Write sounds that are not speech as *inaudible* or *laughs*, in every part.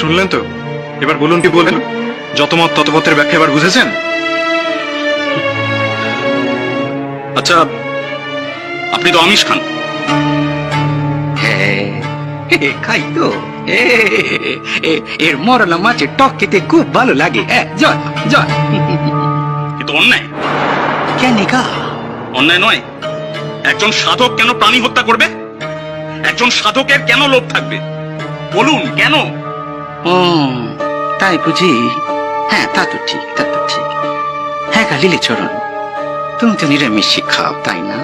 শুনলেন তো? এবার বলুন কি বলেন যত মত তত পথের ব্যাখ্যা এবার বুঝেছেন? আচ্ছা আপনি তো আমিষ খান। হ্যাঁ এ, খাই তো। এর মরলা মাছের টক খেতে খুব ভালো লাগে। হ্যাঁ জল জল। কিন্তু অন্যায়। কেন গা? অন্যায় নয়। একজন সাধক কেন প্রাণী হত্যা করবে? একজন সাধকের কেন লোভ থাকবে? বলুন কেন? ও তাই বুঝি? হ্যাঁ তা তো ঠিক তা তো ঠিক। হ্যাঁ গা লিলে চরণ। তুমি তো নিরামিষ খাও তাই না?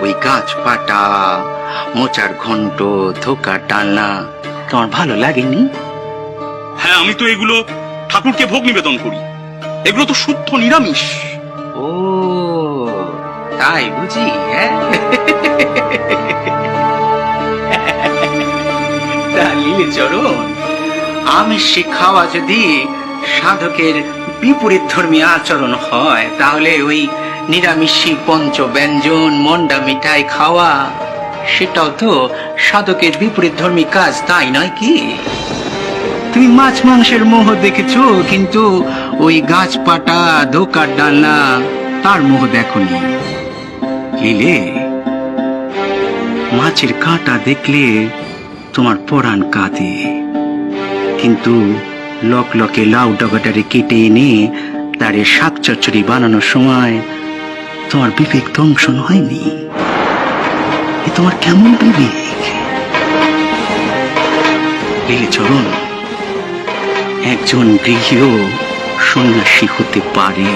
ওই গাছ পাটা মোচার ঘন্ট ধোকা ডালনা তোমার ভালো লাগেনি? হ্যাঁ আমি তো এগুলো ঠাকুরকে ভোগ নিবেদন করি। এগুলো তো শুদ্ধ নিরামিষ। ও তাই বুঝি হ্যাঁ? *laughs* চরণ। আমিষ খাওয়া যদি সাধকের বিপরীত ধর্মী আচরণ হয়। তাহলে ওই নিরামিষী পঞ্চ ব্যঞ্জন মন্ডা মিঠাই খাওয়া, সেটাও তো সাধকের বিপরীত ধর্মী কাজ, তাই নয় কি? তুমি মাছ মাংসের মোহ দেখেছ, কিন্তু ওই গাছপাটা, ধোকার ডালনা তার মোহ দেখনি। লিলে মাছের কাঁটা দেখলে তোমার পরাণ কাঁদে। কিন্তু লক লকে লাউ ডগাটারে কেটে এনে তারে শাক চচ্চড়ি বানানোর সময় তোমার বিবেক দংশন হয়নি। এ তোমার কেমন বিবেক? চরণ একজন গৃহীয় সন্ন্যাসী হতে পারে।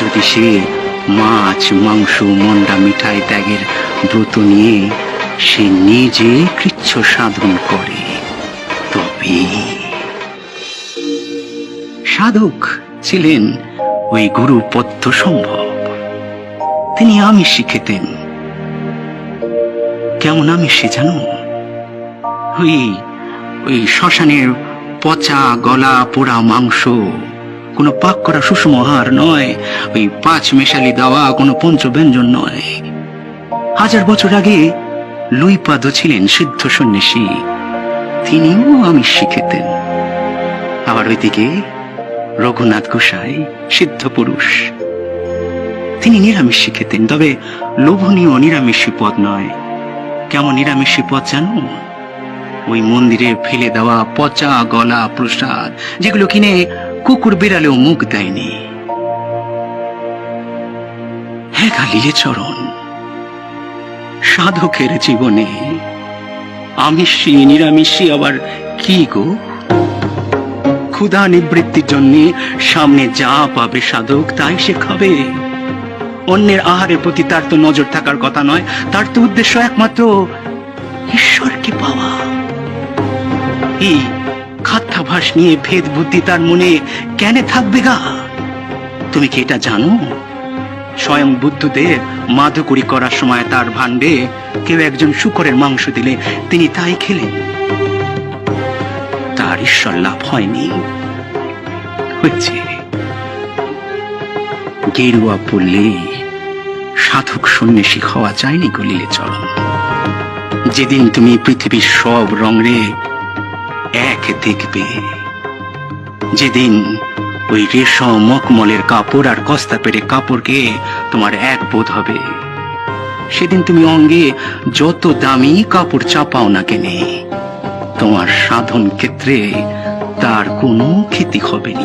যদি সে মাছ, মাংস, মন্ডা, মিঠাই, ত্যাগের ব্রত নিয়ে সে নিজে কৃচ্ছ সাধন করে। সাধক ছিলেন ওই গুরু পদ্ম সম্ভব তিনি আমি শিখেতেন। কেমন আমি সে জানো? ওই ওই শ্মশানের পচা গলা পোড়া মাংস। কোনো পাক করা সুষম আহার নয়। ওই পাঁচ মেশালি দেওয়া কোনো পঞ্চব্যঞ্জন নয়। হাজার বছর আগে লুইপাদ ছিলেন সিদ্ধ সন্ন্যাসী। তিনিও আমি শিখেতেন। আবার ওইদিকে রঘুনাথ গোসাই সিদ্ধ পুরুষ। তিনি নিরামিষ শিখেতেন, তবে লোভনীয় নিরামিষী পদ নয়। কেমন নিরামিষী পদ জানো? ওই মন্দিরে ফেলে দেওয়া পচা গলা প্রসাদ, যেগুলো কিনে কুকুর বিড়ালেও মুখ দেয়নি। হ্যাঁ গালিলে চরণ, সাধকের জীবনে আমিষী, নিরামিষী, আবার কি গো? ক্ষুধা নিবৃত্তির জন্য সামনে যা পাবে সাধক, তাই সে খাবে। অন্যের আহারের প্রতি তার তো নজর থাকার কথা নয়, তার তো উদ্দেশ্য একমাত্র ঈশ্বরকে পাওয়া। এই খাদ্যাভাস নিয়ে ভেদ বুদ্ধি তার মনে কেন থাকবে গা? তুমি কি এটা জানো? স্বয়ং বুদ্ধদেব মাধুকরী করার সময় তার ভাণ্ডে কেউ একজন শুকরের মাংস দিলে তিনি তাই খেলেন। তার ঈশ্বর লাভ হয়নি। হয়েছে। গেরুয়া পড়লে সাধক সন্ন্যাসী হওয়া যায়নি গলিলে চরণ যেদিন তুমি পৃথিবীর সব রঙে এক দেখবে, যেদিন ওই রেশম মকমলের কাপড় আর কস্তা পেরে কাপড়কে তোমার এক বোধ হবে। সেদিন তুমি অঙ্গে যত দামি কাপড় চাপাও না কেনে, তোমার সাধন ক্ষেত্রে তার কোনো ক্ষতি হবে না।